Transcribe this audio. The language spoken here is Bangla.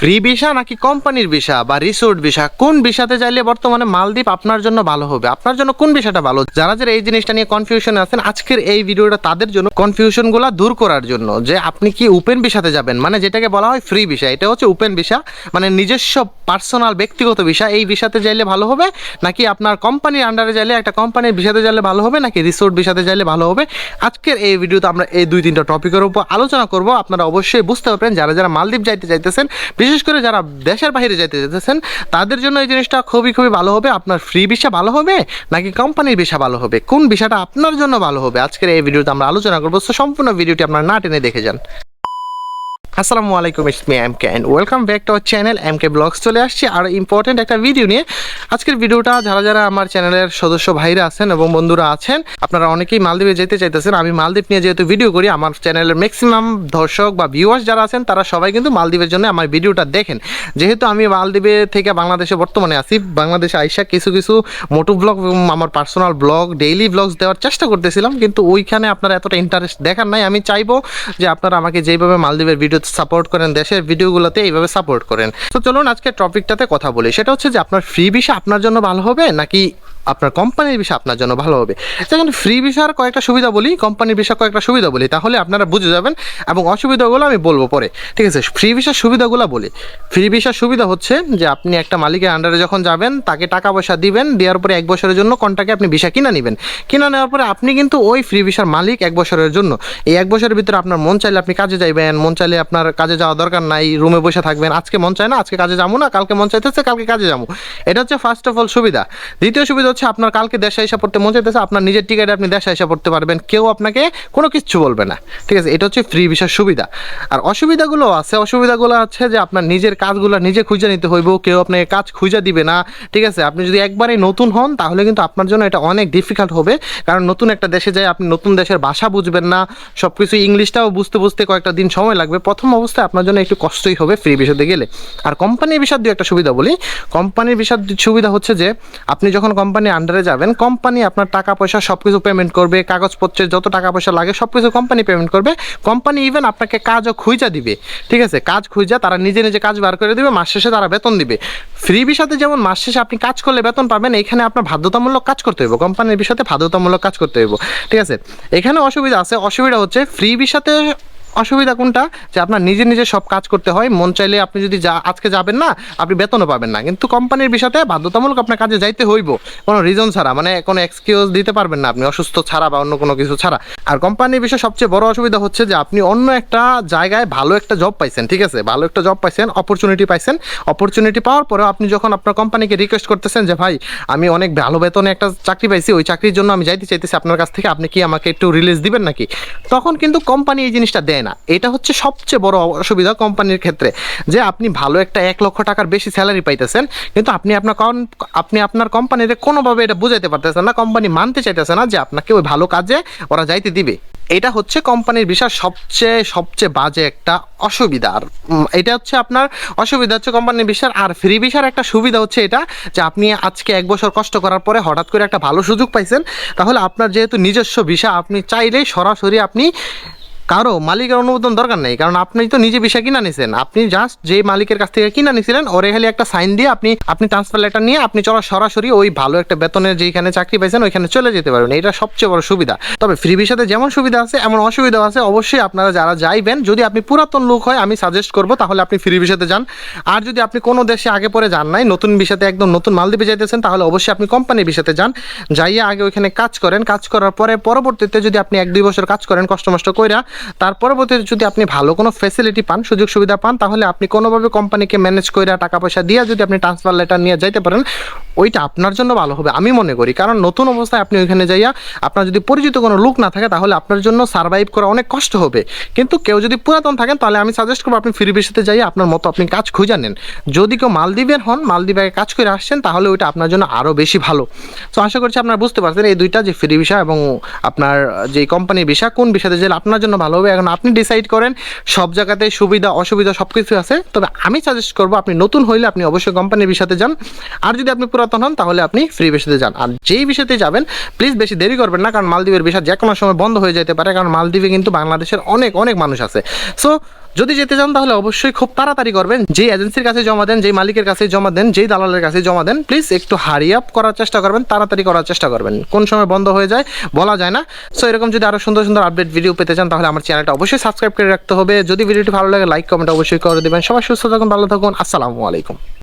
ফ্রি ভিসা নাকি কোম্পানির ভিসা বা রিসোর্ট ভিসা? কোন ভিসাতে চাইলে বর্তমানে মালদ্বীপ আপনার জন্য ভালো হবে? আপনার জন্য কোন ভিসাটা ভালো? যারা যারা এই জিনিসটা নিয়ে কনফিউশন আছেন, আজকের এই ভিডিওটা তাদের জন্য কনফিউশনগুলো দূর করার জন্য যে আপনি কি ওপেন ভিসাতে যাবেন? মানে যেটাকে বলা হয় ফ্রি ভিসা, এটা হচ্ছে ওপেন ভিসা মানে নিজস্ব পার্সোনাল ব্যক্তিগত ভিসা এই ভিসাতে চাইলে ভালো হবে? নাকি আপনার কোম্পানির আন্ডারে চাইলে একটা কোম্পানির ভিসাতে চাইলে ভালো হবে? নাকি রিসোর্ট ভিসাতে চাইলে ভালো হবে? আজকের এই ভিডিওতে আমরা এই দুই তিনটা টপিকের উপর আলোচনা করব। আপনারা অবশ্যই বুঝতে পারবেন, যারা যারা মালদ্বীপ যাইতে চাইতেছেন বিশেষ করে যারা দেশের বাইরে যাইতে চাইতেছেন তাদের জন্য এই জিনিসটা খুবই খুবই ভালো হবে। আপনার ফ্রি ভিসা ভালো হবে, নাকি কোম্পানির ভিসা ভালো হবে? কোন ভিসাটা আপনার জন্য ভালো হবে? আজকের এই ভিডিওতে আমরা আলোচনা করব। সম্পূর্ণ ভিডিওটি আপনারা না টেনে দেখে যান। আসসালামু আলাইকুম it's me M K and welcome back to our channel M K vlogs চলে আসছি আর ইম্পর্টেন্ট একটা ভিডিও নিয়ে। আজকের ভিডিওটা যারা যারা আমার চ্যানেলের সদস্য ভাইরা আছেন এবং বন্ধুরা আছেন, আপনারা অনেকেই মালদ্বীপে যেতে চাইতেছেন। আমি মালদ্বীপ নিয়ে যেহেতু ভিডিও করি, আমার চ্যানেলের ম্যাক্সিমাম দর্শক বা ভিউয়ার্স যারা আছেন, তারা সবাই কিন্তু মালদ্বীপের জন্য আমার ভিডিওটা দেখেন। যেহেতু আমি মালদ্বীপে থেকে বাংলাদেশে বর্তমানে আছি, বাংলাদেশে আইসা কিছু কিছু মোটু ব্লগ আমার পার্সোনাল ব্লগ ডেইলি ব্লগস দেওয়ার চেষ্টা করতেছিলাম, কিন্তু ওইখানে আপনারা এতটা ইন্টারেস্ট দেখার নাই। আমি চাইব যে আপনারা আমাকে যেইভাবে মালদ্বীপের ভিডিও সাপোর্ট করেন, দেশের ভিডিওগুলোতে এইভাবে সাপোর্ট করেন। তো চলুন আজকে টপিকটাতে কথা বলি। সেটা হচ্ছে যে আপনার ফ্রি ভিসা আপনার জন্য ভালো হবে নাকি আপনার কোম্পানির বিষয় আপনার জন্য ভালো হবে। যেমন ফ্রি ভিসার কয়েকটা সুবিধা বলি কোম্পানির বিষয় কয়েকটা সুবিধা বলি, তাহলে আপনারা বুঝে যাবেন এবং অসুবিধাগুলো আমি বলব পরে। ঠিক আছে ফ্রি ভিসার সুবিধাগুলো বলি। ফ্রি ভিসার সুবিধা হচ্ছে যে, আপনি একটা মালিকের আন্ডারে যখন যাবেন, তাকে টাকা পয়সা দিবেন, দেওয়ার পরে এক বছরের জন্য কন্টাকে আপনি ভিসা কিনে নেবেন। কিনা নেওয়ার পরে আপনি কিন্তু ওই ফ্রি ভিসার মালিক এক বছরের জন্য। এই এক বছরের ভিতরে আপনার মন চাইলে আপনি কাজে যাইবেন, মন চাইলে আপনার কাজে যাওয়া দরকার নাই রুমে বসে থাকবেন। আজকে মন চায় না, আজকে কাজে যাব না, কালকে মন চাইতেছে, কালকে কাজে যাব। এটা হচ্ছে ফার্স্ট অফ অল সুবিধা। দ্বিতীয় সুবিধা হচ্ছে আপনার কালকে দেশে এসে পড়তে মন চাইতেছে, আপনার নিজের টিকিটে আপনি দেশে এসে পড়তে পারবেন। কেউ আপনাকে কোনো কিচ্ছু বলবে না। ঠিক আছে, এটা হচ্ছে ফ্রি ভিসার সুবিধা। আর অসুবিধাগুলো আছে অসুবিধাগুলো আছে যে আপনার নিজের কাজগুলো নিজে খুঁজে নিতে হইব, কেউ আপনাকে কাজ খুঁজে দিবে না। ঠিক আছে, আপনি যদি একবারেই নতুন হন, তাহলে কিন্তু আপনার জন্য এটা অনেক ডিফিকাল্ট হবে। কারণ নতুন একটা দেশে যায় আপনি নতুন দেশের ভাষা বুঝবেন না। সব কিছু ইংলিশটাও বুঝতে বুঝতে কয়েকটা দিন সময় লাগবে। প্রথম অবস্থায় আপনার জন্য একটু কষ্টই হবে ফ্রি ভিসাতে গেলে। আর কোম্পানির ভিসার দিয়ে একটা সুবিধা বলি। কোম্পানির ভিসার সুবিধা হচ্ছে যে, আপনি যখন কোম্পানির আন্ডারে যাবেন কোম্পানি আপনার টাকা পয়সা সব কিছু পেমেন্ট করবে, কাগজপত্রের যত টাকা পয়সা লাগে সব কিছু কোম্পানি পেমেন্ট করবে কোম্পানি ইভেন আপনাকে কাজও খুঁজা দিবে, ঠিক আছে? কাজ খুঁজা তারা নিজে নিজে কাজ বার করে দিবে, মাস শেষে তারা বেতন দিবে। ফ্রি ভিসাতে যেমন মাস শেষে আপনি কাজ করলে বেতন পাবেন এখানে আপনার বাধ্যতামূলক কাজ করতে হইব কোম্পানির বিষয়তে বাধ্যতামূলক কাজ করতে হইব, ঠিক আছে? এখানে অসুবিধা আছে, অসুবিধা হচ্ছে ফ্রি ভিসাতে অসুবিধা কোনটা? যে আপনার নিজে নিজে সব কাজ করতে হয়, মন চাইলে আপনি যদি যা, আজকে যাবেন না, আপনি বেতনও পাবেন না। কিন্তু কোম্পানির বিষয়তে বাধ্যতামূলক আপনার কাজে যাইতে হইব। কোনো রিজন ছাড়া মানে কোনো এক্সকিউজ দিতে পারবেন না আপনি, অসুস্থ ছাড়া বা অন্য কোনো কিছু ছাড়া। আর কোম্পানির বিষয়ে সবচেয়ে বড় অসুবিধা হচ্ছে যে, আপনি অন্য একটা জায়গায় ভালো একটা জব পাইছেন, ঠিক আছে? ভালো একটা জব পাইছেন অপরচুনিটি পাইছেন। অপরচুনিটি পাওয়ার পরেও আপনি যখন আপনার কোম্পানিকে রিকোয়েস্ট করতেছেন যে, ভাই, আমি অনেক ভালো বেতনে একটা চাকরি পাইছি, ওই চাকরির জন্য আমি যাইতে চাইতেছি, আপনার কাছ থেকে আপনি কি আমাকে একটু রিলিজ দিবেন নাকি? তখন কিন্তু কোম্পানি এই জিনিসটা দেয় না। এটা হচ্ছে সবচেয়ে বড় অসুবিধা কোম্পানির ক্ষেত্রে যে আপনি ভালো একটা এক লক্ষ টাকার বেশি স্যালারি পাইতেছেন, কিন্তু আপনি আপনার আপনি আপনার কোম্পানিতে কোনোভাবে এটা বুঝাইতে পারতেছেন না, কোম্পানি মানতে চাইতেছে না যে আপনাকে ওই ভালো কাজে ওরা যাইতে দিবে। এটা হচ্ছে কোম্পানির বিষয় সবচেয়ে সবচেয়ে বাজে একটা অসুবিধা। আর এটা হচ্ছে আপনার অসুবিধা হচ্ছে কোম্পানির বিষয় আর ফ্রি বিষয়ের একটা সুবিধা হচ্ছে এটা যে আপনি আজকে এক বছর কষ্ট করার পরে হঠাৎ করে একটা ভালো সুযোগ পাইছেন, তাহলে আপনার যেহেতু নিজস্ব বিষয়, আপনি চাইলেই সরাসরি আপনি কারও মালিকের অনুমোদন দরকার নেই, কারণ আপনি তো নিজে বিষয় কিনা নিছেন। আপনি জাস্ট যে মালিকের কাছ থেকে কিনা নিছিলেন, ওরে খালি একটা সাইন দিয়ে আপনি আপনি ট্রান্সফার লেটার নিয়ে আপনি চলা সরাসরি ওই ভালো একটা বেতনের যেখানে চাকরি পাইছেন, ওইখানে চলে যেতে পারবেন। এটা সবচেয়ে বড় সুবিধা। তবে ফ্রি ভিসাতে যেমন সুবিধা আছে, এমন অসুবিধা আছে। অবশ্যই আপনারা যারা যাইবেন, যদি আপনি পুরাতন লোক হয়, আমি সাজেস্ট করব, তাহলে আপনি ফ্রি ভিসাতে যান। আর যদি আপনি কোনো দেশে আগে পরে যান নাই, নতুন ভিসাতে একদম নতুন মালদ্বীপে যাইতেছেন, তাহলে অবশ্যই আপনি কোম্পানির ভিসাতে যান। যাইয়া আগে ওইখানে কাজ করেন। কাজ করার পরে পরবর্তীতে যদি আপনি এক দুই বছর কাজ করেন, কষ্ট মষ্ট কইরা তার পরবর্তীতে যদি আপনি ভালো কোনো ফেসিলিটি পান, সুযোগ সুবিধা পান, তাহলে আপনি কোনোভাবে কোম্পানিকে ম্যানেজ করে টাকা পয়সা দিয়ে যদি আপনি ট্রান্সফার লেটার নিয়ে যাইতে পারেন ওইটা আপনার জন্য ভালো হবে, আমি মনে করি। কারণ নতুন অবস্থায় আপনি ওইখানে যাইয়া আপনার যদি পরিচিত কোনো লোক না থাকে, তাহলে আপনার জন্য সার্ভাইভ করা অনেক কষ্ট হবে। কিন্তু কেউ যদি পুরাতন থাকেন, তাহলে আমি সাজেস্ট করব আপনি ফ্রি ভিসাতে যাইয়া আপনার মতো আপনি কাজ খুঁজে নেন। যদি কেউ মালদ্বীপের হন, মালদ্বীপে কাজ করে আসছেন, তাহলে ওইটা আপনার জন্য আরও বেশি ভালো। তো আশা করছি আপনারা বুঝতে পারছেন, এই দুইটা যে ফ্রি ভিসা এবং আপনার যে কোম্পানির ভিসা কোন ভিসাতে গেলে আপনার জন্য ভালো হবে, এখন আপনি ডিসাইড করেন, সব জায়গাতে সুবিধা, অসুবিধা সব কিছু আছে। তবে আমি সাজেস্ট করব, আপনি নতুন হইলে আপনি অবশ্যই কোম্পানির ভিসাতে যান। আর যদি আপনি পুরাতন হন, তাহলে আপনি ফ্রি ভিসাতে যান। আর যেই ভিসাতে যাবেন প্লিজ বেশি দেরি করবেন না, কারণ মালদ্বীপের ভিসা যে কোনো সময় বন্ধ হয়ে যেতে পারে, কারণ মালদ্বীপে কিন্তু বাংলাদেশের অনেক অনেক মানুষ আছে। সো যদি যেতে চান, তাহলে অবশ্যই খুব তাড়াতাড়ি করবেন। যেই এজেন্সির কাছে জমা দেন, যেই মালিকের কাছে জমা দেন, যেই দালালের কাছে জমা দেন প্লিজ একটু হারি আপ করার চেষ্টা করবেন, তাড়াতাড়ি করার চেষ্টা করবেন। কোন সময় বন্ধ হয়ে যায়, বলা যায় না। সো এরকম যদি আরও সুন্দর সুন্দর আপডেট ভিডিও পেতে চান, তাহলে আমার চ্যানেলটা অবশ্যই সাবস্ক্রাইব করে রাখতে হবে। যদি ভিডিওটি ভালো লাগে লাইক কমেন্ট অবশ্যই করে দেবেন। সবাই সুস্থ থাকুন, ভালো থাকুন। আসসালামু আলাইকুম।